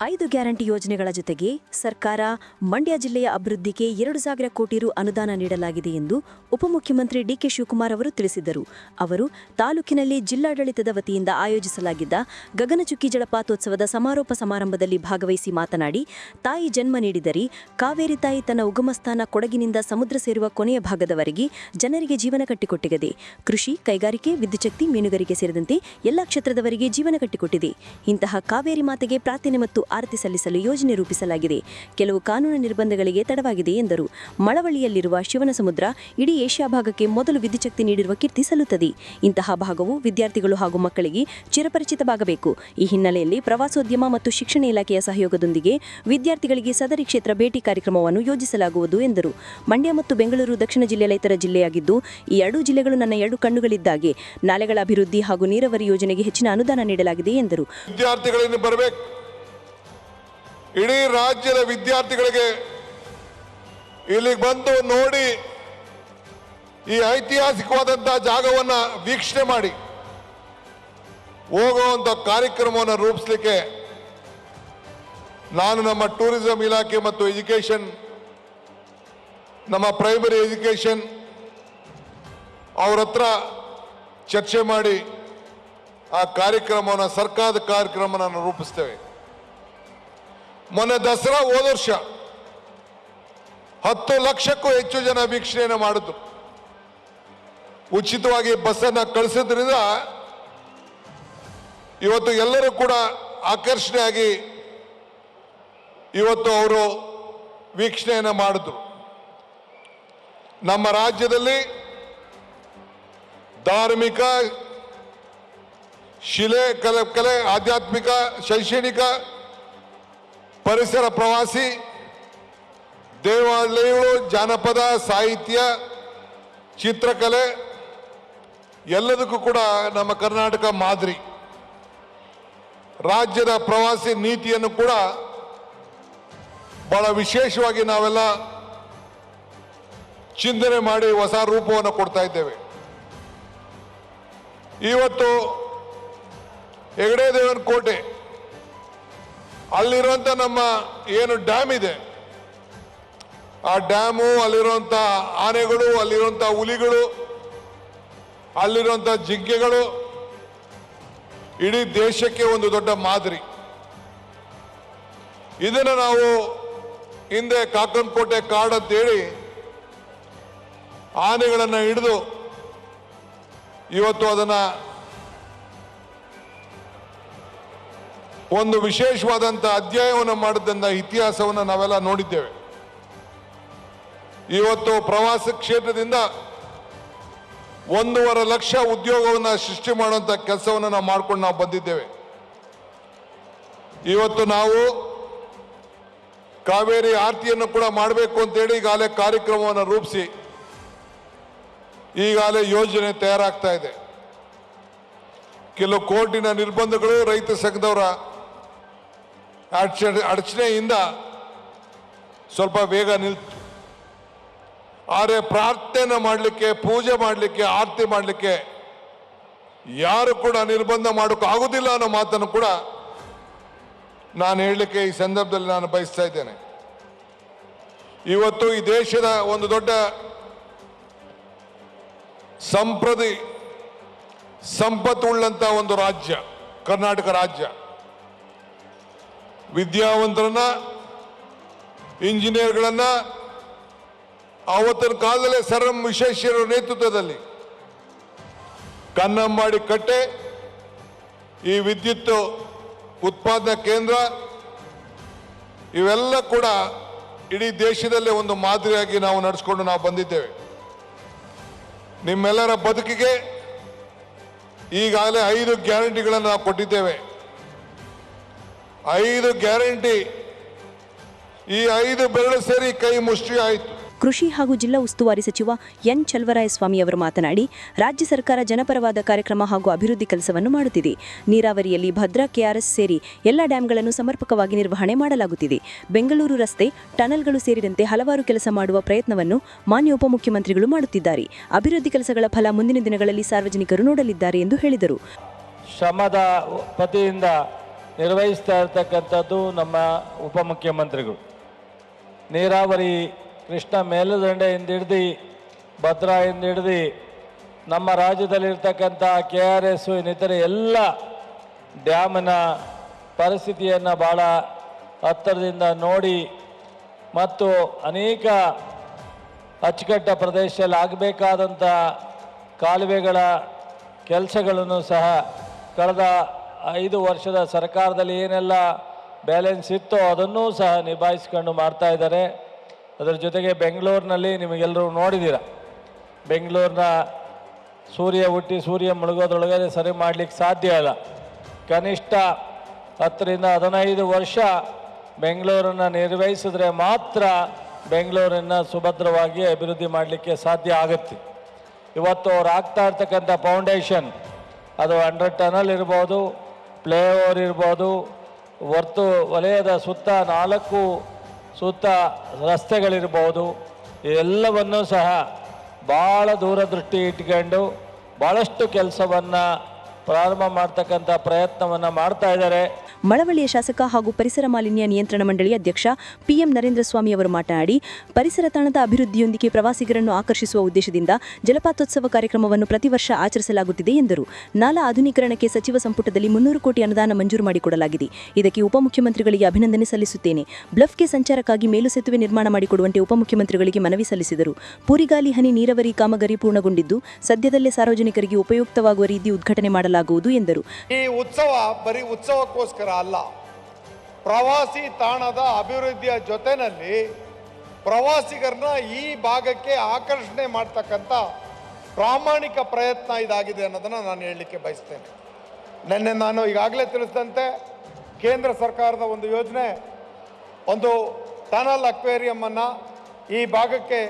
ಐದು ಗ್ಯಾರಂಟಿ ಯೋಜನೆಗಳ ಜೊತೆಗೆ ಸರ್ಕಾರ ಮಂಡ್ಯ ಜಿಲ್ಲೆಯ ಅಭಿವೃದ್ಧಿಗೆ ಎರಡು ಸಾವಿರ ಕೋಟಿ ರು ಅನುದಾನ ನೀಡಲಾಗಿದೆ ಎಂದು ಉಪಮುಖ್ಯಮಂತ್ರಿ ಡಿಕೆ ಶಿವಕುಮಾರ್ ಅವರು ತಿಳಿಸಿದರು. ಅವರು ತಾಲೂಕಿನಲ್ಲಿ ಜಿಲ್ಲಾಡಳಿತದ ವತಿಯಿಂದ ಆಯೋಜಿಸಲಾಗಿದ್ದ ಗಗನಚುಕ್ಕಿ ಜಲಪಾತೋತ್ಸವದ ಸಮಾರೋಪ ಸಮಾರಂಭದಲ್ಲಿ ಭಾಗವಹಿಸಿ ಮಾತನಾಡಿ, ತಾಯಿ ಜನ್ಮ ನೀಡಿದರಿ ಕಾವೇರಿ ತಾಯಿ ತನ್ನ ಉಗಮಸ್ಥಾನ ಕೊಡಗಿನಿಂದ ಸಮುದ್ರ ಸೇರುವ ಕೊನೆಯ ಭಾಗದವರೆಗೆ ಜನರಿಗೆ ಜೀವನ ಕಟ್ಟಿಕೊಟ್ಟಿದೆ ಕೃಷಿ, ಕೈಗಾರಿಕೆ, ವಿದ್ಯುಚ್ಛಕ್ತಿ, ಮೀನುಗಾರಿಕೆ ಸೇರಿದಂತೆ ಎಲ್ಲ ಕ್ಷೇತ್ರದವರಿಗೆ ಜೀವನ ಕಟ್ಟಿಕೊಟ್ಟಿದೆ. ಇಂತಹ ಕಾವೇರಿ ಮಾತೆಗೆ ಪ್ರಾರ್ಥನೆ ಮತ್ತು ಆರತಿ ಸಲ್ಲಿಸಲು ಯೋಜನೆ ರೂಪಿಸಲಾಗಿದೆ. ಕೆಲವು ಕಾನೂನು ನಿರ್ಬಂಧಗಳಿಗೆ ತಡವಾಗಿದೆ ಎಂದರು. ಮಳವಳ್ಳಿಯಲ್ಲಿರುವ ಶಿವನ ಸಮುದ್ರ ಇಡೀ ಏಷ್ಯಾ ಭಾಗಕ್ಕೆ ಮೊದಲು ವಿದ್ಯುಚ್ಛಕ್ತಿ ನೀಡಿರುವ ಕೀರ್ತಿ ಸಲ್ಲುತ್ತದೆ. ಇಂತಹ ಭಾಗವು ವಿದ್ಯಾರ್ಥಿಗಳು ಹಾಗೂ ಮಕ್ಕಳಿಗೆ ಚಿರಪರಿಚಿತವಾಗಬೇಕು. ಈ ಹಿನ್ನೆಲೆಯಲ್ಲಿ ಪ್ರವಾಸೋದ್ಯಮ ಮತ್ತು ಶಿಕ್ಷಣ ಇಲಾಖೆಯ ಸಹಯೋಗದೊಂದಿಗೆ ವಿದ್ಯಾರ್ಥಿಗಳಿಗೆ ಸದರಿ ಕ್ಷೇತ್ರ ಭೇಟಿ ಕಾರ್ಯಕ್ರಮವನ್ನು ಯೋಜಿಸಲಾಗುವುದು ಎಂದರು. ಮಂಡ್ಯ ಮತ್ತು ಬೆಂಗಳೂರು ದಕ್ಷಿಣ ಜಿಲ್ಲೆಯ ರೈತರ ಜಿಲ್ಲೆಯಾಗಿದ್ದು, ಈ ಎರಡೂ ಜಿಲ್ಲೆಗಳು ನನ್ನ ಎರಡು ಕಣ್ಣುಗಳಿದ್ದಾಗೆ. ನಾಲೆಗಳ ಅಭಿವೃದ್ಧಿ ಹಾಗೂ ನೀರಾವರಿ ಯೋಜನೆಗೆ ಹೆಚ್ಚಿನ ಅನುದಾನ ನೀಡಲಾಗಿದೆ ಎಂದರು. ವಿದ್ಯಾರ್ಥಿಗಳಿಂದ ಬರಬೇಕು. ಇಡೀ ರಾಜ್ಯದ ವಿದ್ಯಾರ್ಥಿಗಳಿಗೆ ಇಲ್ಲಿಗೆ ಬಂದು ನೋಡಿ ಈ ಐತಿಹಾಸಿಕವಾದಂತಹ ಜಾಗವನ್ನ ವೀಕ್ಷಣೆ ಮಾಡಿ. ಹೋಗುವಂತ ಕಾರ್ಯಕ್ರಮವನ್ನು ರೂಪಿಸಲಿಕ್ಕೆ ನಾನು ನಮ್ಮ ಟೂರಿಸಂ ಇಲಾಖೆ ಮತ್ತು ಎಜುಕೇಷನ್, ನಮ್ಮ ಪ್ರೈಮರಿ ಎಜುಕೇಷನ್ ಅವ್ರ ಹತ್ರ ಚರ್ಚೆ ಮಾಡಿ ಆ ಕಾರ್ಯಕ್ರಮವನ್ನು ಸರ್ಕಾರದ ಕಾರ್ಯಕ್ರಮ ನಾನು ರೂಪಿಸ್ತೇವೆ. ಮೊನ್ನೆ ದಸರಾ ಹೋದ ವರ್ಷ ಹತ್ತು ಲಕ್ಷಕ್ಕೂ ಹೆಚ್ಚು ಜನ ವೀಕ್ಷಣೆಯನ್ನು ಮಾಡಿದ್ರು. ಉಚಿತವಾಗಿ ಬಸ್ಸನ್ನು ಕಳಿಸಿದ್ರಿಂದ ಇವತ್ತು ಎಲ್ಲರೂ ಕೂಡ ಆಕರ್ಷಣೆಯಾಗಿ ಇವತ್ತು ಅವರು ವೀಕ್ಷಣೆಯನ್ನು ಮಾಡಿದ್ರು. ನಮ್ಮ ರಾಜ್ಯದಲ್ಲಿ ಧಾರ್ಮಿಕ, ಶಿಲೆ, ಕಲೆ ಕಲೆ, ಆಧ್ಯಾತ್ಮಿಕ, ಶೈಕ್ಷಣಿಕ ಪರಿಸರ ಪ್ರವಾಸಿ, ದೇವಾಲಯಗಳು, ಜಾನಪದ ಸಾಹಿತ್ಯ, ಚಿತ್ರಕಲೆ, ಎಲ್ಲದಕ್ಕೂ ಕೂಡ ನಮ್ಮ ಕರ್ನಾಟಕ ಮಾದರಿ. ರಾಜ್ಯದ ಪ್ರವಾಸಿ ನೀತಿಯನ್ನು ಕೂಡ ಬಹಳ ವಿಶೇಷವಾಗಿ ನಾವೆಲ್ಲ ಚಿಂತನೆ ಮಾಡಿ ಹೊಸ ರೂಪವನ್ನು ಕೊಡ್ತಾ ಇದ್ದೇವೆ. ಇವತ್ತು ಹೆಗಡೆ ದೇವನ ಕೋಟೆ ಅಲ್ಲಿರುವಂತ ನಮ್ಮ ಏನು ಡ್ಯಾಮ್ ಇದೆ, ಆ ಡ್ಯಾಮು ಅಲ್ಲಿರುವಂತ ಆನೆಗಳು, ಅಲ್ಲಿರುವಂತ ಹುಲಿಗಳು, ಅಲ್ಲಿರುವಂತ ಜಿಂಕೆಗಳು, ಇಡೀ ದೇಶಕ್ಕೆ ಒಂದು ದೊಡ್ಡ ಮಾದರಿ. ಇದನ್ನು ನಾವು ಹಿಂದೆ ಕಾಕನಕೋಟೆ ಕಾಡು ಅಂತೇಳಿ ಆನೆಗಳನ್ನು ಹಿಡಿದು ಇವತ್ತು ಅದನ್ನ ಒಂದು ವಿಶೇಷವಾದಂಥ ಅಧ್ಯಾಯವನ್ನು ಮಾಡಿದಂಥ ಇತಿಹಾಸವನ್ನು ನಾವೆಲ್ಲ ನೋಡಿದ್ದೇವೆ. ಇವತ್ತು ಪ್ರವಾಸ ಕ್ಷೇತ್ರದಿಂದ ಒಂದೂವರೆ ಲಕ್ಷ ಉದ್ಯೋಗವನ್ನು ಸೃಷ್ಟಿ ಮಾಡುವಂಥ ಕೆಲಸವನ್ನು ನಾವು ಮಾಡ್ಕೊಂಡು ನಾವು ಬಂದಿದ್ದೇವೆ. ಇವತ್ತು ನಾವು ಕಾವೇರಿ ಆರತಿಯನ್ನು ಕೂಡ ಮಾಡಬೇಕು ಅಂತೇಳಿ ಈಗಾಗಲೇ ಕಾರ್ಯಕ್ರಮವನ್ನು ರೂಪಿಸಿ ಈಗಾಗಲೇ ಯೋಜನೆ ತಯಾರಾಗ್ತಾ ಇದೆ. ಕೆಲವು ಕೋರ್ಟಿನ ನಿರ್ಬಂಧಗಳು ರೈತ ಸಂಘದವರ ಅಡಚಣೆ, ಅಡಚಣೆಯಿಂದ ಸ್ವಲ್ಪ ವೇಗ ನಿಲ್ತು ಆದರೆ ಪ್ರಾರ್ಥನೆ ಮಾಡಲಿಕ್ಕೆ, ಪೂಜೆ ಮಾಡಲಿಕ್ಕೆ, ಆರತಿ ಮಾಡಲಿಕ್ಕೆ ಯಾರು ಕೂಡ ನಿರ್ಬಂಧ ಮಾಡೋಕೆ ಆಗುದಿಲ್ಲ ಅನ್ನೋ ಮಾತನ್ನು ಕೂಡ ನಾನು ಹೇಳಲಿಕ್ಕೆ ಈ ಸಂದರ್ಭದಲ್ಲಿ ನಾನು ಬಯಸ್ತಾ ಇದ್ದೇನೆ. ಇವತ್ತು ಈ ದೇಶದ ಒಂದು ದೊಡ್ಡ ಸಂಪ್ರದಿ ಸಂಪತ್ತುಳ್ಳಂತ ಒಂದು ರಾಜ್ಯ, ಕರ್ನಾಟಕ ರಾಜ್ಯ. ವಿದ್ಯಾವಂತರನ್ನ, ಇಂಜಿನಿಯರ್ಗಳನ್ನ ಆವತ್ತಿನ ಕಾಲದಲ್ಲೇ ಸರ್ ಎಂ ವಿಶ್ವೇಶ್ವರ ನೇತೃತ್ವದಲ್ಲಿ ಕನ್ನಂಬಾಡಿ ಕಟ್ಟೆ, ಈ ವಿದ್ಯುತ್ ಉತ್ಪಾದನಾ ಕೇಂದ್ರ, ಇವೆಲ್ಲ ಕೂಡ ಇಡೀ ದೇಶದಲ್ಲೇ ಒಂದು ಮಾದರಿಯಾಗಿ ನಾವು ನಡೆಸ್ಕೊಂಡು ನಾವು ಬಂದಿದ್ದೇವೆ. ನಿಮ್ಮೆಲ್ಲರ ಬದುಕಿಗೆ ಈಗಾಗಲೇ ಐದು ಗ್ಯಾರಂಟಿಗಳನ್ನು ನಾವು ಕೊಟ್ಟಿದ್ದೇವೆ. ಐದು ಗ್ಯಾರಂಟಿ. ಈ ಐದು ಬೆರಳು ಸೇರಿ ಕೈ ಮುಷ್ಟಿ ಆಯಿತು. ಕೃಷಿ ಹಾಗೂ ಜಿಲ್ಲಾ ಉಸ್ತುವಾರಿ ಸಚಿವ ಎನ್ ಚಲವರಾಯಸ್ವಾಮಿ ಅವರು ಮಾತನಾಡಿ ರಾಜ್ಯ ಸರ್ಕಾರ ಜನಪರವಾದ ಕಾರ್ಯಕ್ರಮ ಹಾಗೂ ಅಭಿವೃದ್ಧಿ ಕೆಲಸವನ್ನು ಮಾಡುತ್ತಿದೆ. ನೀರಾವರಿಯಲ್ಲಿ ಭದ್ರಾ ಕೆಆರ್ಎಸ್ ಸೇರಿ ಎಲ್ಲ ಡ್ಯಾಂಗಳನ್ನು ಸಮರ್ಪಕವಾಗಿ ನಿರ್ವಹಣೆ ಮಾಡಲಾಗುತ್ತಿದೆ. ಬೆಂಗಳೂರು ರಸ್ತೆ ಟನಲ್ಗಳು ಸೇರಿದಂತೆ ಹಲವಾರು ಕೆಲಸ ಮಾಡುವ ಪ್ರಯತ್ನವನ್ನು ಮಾನ್ಯ ಉಪಮುಖ್ಯಮಂತ್ರಿಗಳು ಮಾಡುತ್ತಿದ್ದಾರೆ. ಅಭಿವೃದ್ಧಿ ಕೆಲಸಗಳ ಫಲ ಮುಂದಿನ ದಿನಗಳಲ್ಲಿ ಸಾರ್ವಜನಿಕರು ನೋಡಲಿದ್ದಾರೆ ಎಂದು ಹೇಳಿದರು. ಶ್ರಮದ ಪತಿಯಿಂದ ನಿರ್ವಹಿಸ್ತಾ ಇರ್ತಕ್ಕಂಥದ್ದು ನಮ್ಮ ಉಪಮುಖ್ಯಮಂತ್ರಿಗಳು. ನೀರಾವರಿ ಕೃಷ್ಣ ಮೇಲುದಂಡೆಯಿಂದ ಹಿಡ್ದು ಭದ್ರಾಯಿಂದ ಹಿಡ್ದು ನಮ್ಮ ರಾಜ್ಯದಲ್ಲಿರ್ತಕ್ಕಂಥ ಕೆ ಆರ್ ಎಸ್ ಇನ್ನಿತರ ಎಲ್ಲ ಡ್ಯಾಮಿನ ಪರಿಸ್ಥಿತಿಯನ್ನು ಭಾಳ ಹತ್ತಿರದಿಂದ ನೋಡಿ ಮತ್ತು ಅನೇಕ ಅಚ್ಚುಕಟ್ಟ ಪ್ರದೇಶದಲ್ಲಿ ಆಗಬೇಕಾದಂಥ ಕಾಲುವೆಗಳ ಕೆಲಸಗಳನ್ನು ಸಹ ಕಳೆದ ಐದು ವರ್ಷದ ಸರ್ಕಾರದಲ್ಲಿ ಏನೆಲ್ಲ ಬ್ಯಾಲೆನ್ಸ್ ಇತ್ತೋ ಅದನ್ನೂ ಸಹ ನಿಭಾಯಿಸ್ಕೊಂಡು ಮಾಡ್ತಾ ಇದ್ದಾರೆ. ಅದರ ಜೊತೆಗೆ ಬೆಂಗಳೂರಿನಲ್ಲಿ ನಿಮಗೆಲ್ಲರೂ ನೋಡಿದ್ದೀರ ಬೆಂಗಳೂರಿನ ಸೂರ್ಯ ಹುಟ್ಟಿ ಸೂರ್ಯ ಮುಳುಗೋದ್ರೊಳಗಡೆ ಸರಿ ಮಾಡಲಿಕ್ಕೆ ಸಾಧ್ಯ ಇಲ್ಲ. ಕನಿಷ್ಠ ಹತ್ತರಿಂದ ಹದಿನೈದು ವರ್ಷ ಬೆಂಗಳೂರನ್ನು ನಿರ್ವಹಿಸಿದ್ರೆ ಮಾತ್ರ ಬೆಂಗಳೂರನ್ನು ಸುಭದ್ರವಾಗಿ ಅಭಿವೃದ್ಧಿ ಮಾಡಲಿಕ್ಕೆ ಸಾಧ್ಯ ಆಗುತ್ತೆ. ಇವತ್ತು ಅವ್ರು ಆಗ್ತಾ ಇರ್ತಕ್ಕಂಥ ಫೌಂಡೇಶನ್ ಅದು ಅಂಡರ್ ಟನಲ್ ಇರ್ಬೋದು ಪ್ಲೇ ಓವರ್ ಇರ್ಬೋದು ವರ್ತು ವಲಯದ ಸುತ್ತ ನಾಲ್ಕು ಸುತ್ತ ರಸ್ತೆಗಳಿರ್ಬೋದು. ಎಲ್ಲವನ್ನೂ ಸಹ ಭಾಳ ದೂರದೃಷ್ಟಿ ಇಟ್ಕೊಂಡು ಭಾಳಷ್ಟು ಕೆಲಸವನ್ನು ಪ್ರಾರಂಭ ಮಾಡ್ತಕ್ಕಂಥ ಪ್ರಯತ್ನವನ್ನು ಮಾಡ್ತಾ ಇದ್ದಾರೆ. ಮಳವಳ್ಳಿಯ ಶಾಸಕ ಹಾಗೂ ಪರಿಸರ ಮಾಲಿನ್ಯ ನಿಯಂತ್ರಣ ಮಂಡಳಿ ಅಧ್ಯಕ್ಷ ಪಿಎಂ ನರೇಂದ್ರ ಸ್ವಾಮಿ ಅವರು ಮಾತನಾಡಿ, ಪರಿಸರ ತಾಣದ ಅಭಿವೃದ್ಧಿಯೊಂದಿಗೆ ಪ್ರವಾಸಿಗರನ್ನು ಆಕರ್ಷಿಸುವ ಉದ್ದೇಶದಿಂದ ಜಲಪಾತೋತ್ಸವ ಕಾರ್ಯಕ್ರಮವನ್ನು ಪ್ರತಿ ವರ್ಷ ಆಚರಿಸಲಾಗುತ್ತಿದೆ ಎಂದರು. ನಾಲಾ ಆಧುನೀಕರಣಕ್ಕೆ ಸಚಿವ ಸಂಪುಟದಲ್ಲಿ ಮುನ್ನೂರು ಕೋಟಿ ಅನುದಾನ ಮಂಜೂರು ಮಾಡಿಕೊಡಲಾಗಿದೆ. ಇದಕ್ಕೆ ಉಪಮುಖ್ಯಮಂತ್ರಿಗಳಿಗೆ ಅಭಿನಂದನೆ ಸಲ್ಲಿಸುತ್ತೇನೆ. ಬ್ಲಫ್ಗೆ ಸಂಚಾರಕ್ಕಾಗಿ ಮೇಲು ಸೇತುವೆ ನಿರ್ಮಾಣ ಮಾಡಿಕೊಡುವಂತೆ ಉಪಮುಖ್ಯಮಂತ್ರಿಗಳಿಗೆ ಮನವಿ ಸಲ್ಲಿಸಿದರು. ಪೂರಿಗಾಲಿ ಹನಿ ನೀರಾವರಿ ಕಾಮಗಾರಿ ಪೂರ್ಣಗೊಂಡಿದ್ದು, ಸದ್ಯದಲ್ಲೇ ಸಾರ್ವಜನಿಕರಿಗೆ ಉಪಯುಕ್ತವಾಗುವ ರೀತಿ ಉದ್ಘಾಟನೆ ಮಾಡಲಾಗುವುದು ಎಂದರು. ಈ ಉತ್ಸವ ಬರೀ ಉತ್ಸವಕ್ಕೋಸ್ಕರ ಅಲ್ಲ, ಪ್ರವಾಸಿ ತಾಣದ ಅಭಿವೃದ್ಧಿಯ ಜೊತೆಯಲ್ಲಿ ಪ್ರವಾಸಿಗರನ್ನ ಈ ಭಾಗಕ್ಕೆ ಆಕರ್ಷಣೆ ಮಾಡ್ತಕ್ಕಂಥ ಪ್ರಾಮಾಣಿಕ ಪ್ರಯತ್ನ ಇದಾಗಿದೆ ಅನ್ನೋದನ್ನು ನಾನು ಹೇಳಲಿಕ್ಕೆ ಬಯಸ್ತೇನೆ. ನಿನ್ನೆ ನಾನು ಈಗಾಗಲೇ ತಿಳಿಸಿದಂತೆ ಕೇಂದ್ರ ಸರ್ಕಾರದ ಒಂದು ಯೋಜನೆ, ಒಂದು ಟನಲ್ ಅಕ್ವೇರಿಯಮ್ಮನ್ನು ಈ ಭಾಗಕ್ಕೆ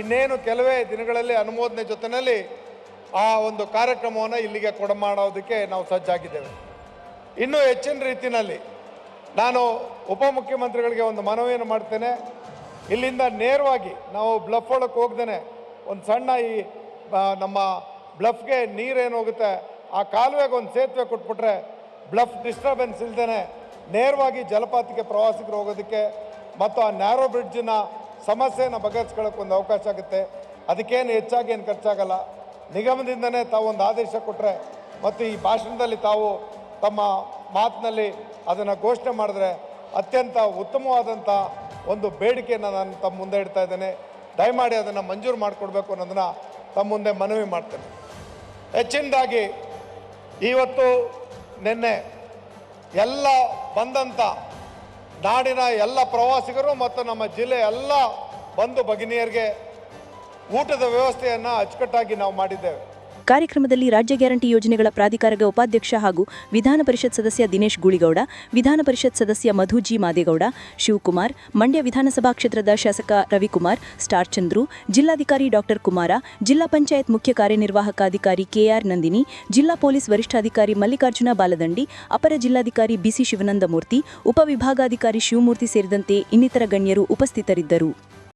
ಇನ್ನೇನು ಕೆಲವೇ ದಿನಗಳಲ್ಲಿ ಅನುಮೋದನೆ ಜೊತೆಯಲ್ಲಿ ಆ ಒಂದು ಕಾರ್ಯಕ್ರಮವನ್ನು ಇಲ್ಲಿಗೆ ಕೊಡಮಾಡೋದಕ್ಕೆ ನಾವು ಸಜ್ಜಾಗಿದ್ದೇವೆ. ಇನ್ನೂ ಹೆಚ್ಚಿನ ರೀತಿಯಲ್ಲಿ ನಾನು ಉಪಮುಖ್ಯಮಂತ್ರಿಗಳಿಗೆ ಒಂದು ಮನವಿಯನ್ನು ಮಾಡ್ತೇನೆ. ಇಲ್ಲಿಂದ ನೇರವಾಗಿ ನಾವು ಬ್ಲಫ್ ಒಳಕ್ಕೆ ಹೋಗ್ದೇನೆ, ಒಂದು ಸಣ್ಣ ಈ ನಮ್ಮ ಬ್ಲಫ್ಗೆ ನೀರೇನು ಹೋಗುತ್ತೆ, ಆ ಕಾಲುವೆಗೆ ಒಂದು ಸೇತುವೆ ಕೊಟ್ಬಿಟ್ರೆ ಬ್ಲಫ್ ಡಿಸ್ಟರ್ಬೆನ್ಸ್ ಇಲ್ದೇ ನೇರವಾಗಿ ಜಲಪಾತಕ್ಕೆ ಪ್ರವಾಸಿಗರು ಹೋಗೋದಕ್ಕೆ ಮತ್ತು ಆ ನ್ಯಾರೋ ಬ್ರಿಡ್ಜಿನ ಸಮಸ್ಯೆನ ಬಗೆಹರಿಸ್ಕೊಳ್ಳೋಕೆ ಒಂದು ಅವಕಾಶ ಆಗುತ್ತೆ. ಅದಕ್ಕೇನು ಹೆಚ್ಚಾಗಿ ಏನು ಖರ್ಚಾಗಲ್ಲ. ನಿಗಮದಿಂದನೇ ತಾವು ಒಂದು ಆದೇಶ ಕೊಟ್ಟರೆ ಮತ್ತು ಈ ಭಾಷಣದಲ್ಲಿ ತಾವು ತಮ್ಮ ಮಾತಿನಲ್ಲಿ ಅದನ್ನು ಘೋಷಣೆ ಮಾಡಿದ್ರೆ ಅತ್ಯಂತ ಉತ್ತಮವಾದಂಥ ಒಂದು ಬೇಡಿಕೆಯನ್ನು ನಾನು ತಮ್ಮ ಮುಂದೆ ಇಡ್ತಾ ಇದ್ದೇನೆ. ದಯಮಾಡಿ ಅದನ್ನು ಮಂಜೂರು ಮಾಡಿಕೊಡ್ಬೇಕು ಅನ್ನೋದನ್ನು ತಮ್ಮ ಮುಂದೆ ಮನವಿ ಮಾಡ್ತೇನೆ. ಹೆಚ್ಚಿನದಾಗಿ ಇವತ್ತು ನಿನ್ನೆ ಎಲ್ಲ ಬಂದಂಥ ನಾಡಿನ ಎಲ್ಲ ಪ್ರವಾಸಿಗರು ಮತ್ತು ನಮ್ಮ ಜಿಲ್ಲೆ ಎಲ್ಲ ಬಂದು ಭಗಿನಿಯರಿಗೆ ಊಟದ ವ್ಯವಸ್ಥೆಯನ್ನು ಅಚ್ಚುಕಟ್ಟಾಗಿ ನಾವು ಮಾಡಿದ್ದೇವೆ. ಕಾರ್ಯಕ್ರಮದಲ್ಲಿ ರಾಜ್ಯ ಗ್ಯಾರಂಟಿ ಯೋಜನೆಗಳ ಪ್ರಾಧಿಕಾರದ ಉಪಾಧ್ಯಕ್ಷ ಹಾಗೂ ವಿಧಾನ ಪರಿಷತ್ ಸದಸ್ಯ ದಿನೇಶ್ ಗೂಳಿಗೌಡ, ವಿಧಾನ ಪರಿಷತ್ ಸದಸ್ಯ ಮಧು ಜಿ ಮಾದೇಗೌಡ, ಶಿವಕುಮಾರ್, ಮಂಡ್ಯ ವಿಧಾನಸಭಾ ಕ್ಷೇತ್ರದ ಶಾಸಕ ರವಿಕುಮಾರ್, ಸ್ಟಾರ್ ಚಂದ್ರು, ಜಿಲ್ಲಾಧಿಕಾರಿ ಡಾಕ್ಟರ್ ಕುಮಾರ, ಜಿಲ್ಲಾ ಪಂಚಾಯತ್ ಮುಖ್ಯ ಕಾರ್ಯನಿರ್ವಾಹಕ ಅಧಿಕಾರಿ ಕೆಆರ್ ನಂದಿನಿ, ಜಿಲ್ಲಾ ಪೊಲೀಸ್ ವರಿಷ್ಠಾಧಿಕಾರಿ ಮಲ್ಲಿಕಾರ್ಜುನ ಬಾಲದಂಡಿ, ಅಪರ ಜಿಲ್ಲಾಧಿಕಾರಿ ಬಿಸಿ ಶಿವನಂದಮೂರ್ತಿ, ಉಪವಿಭಾಗಾಧಿಕಾರಿ ಶಿವಮೂರ್ತಿ ಸೇರಿದಂತೆ ಇನ್ನಿತರ ಗಣ್ಯರು ಉಪಸ್ಥಿತರಿದ್ದರು.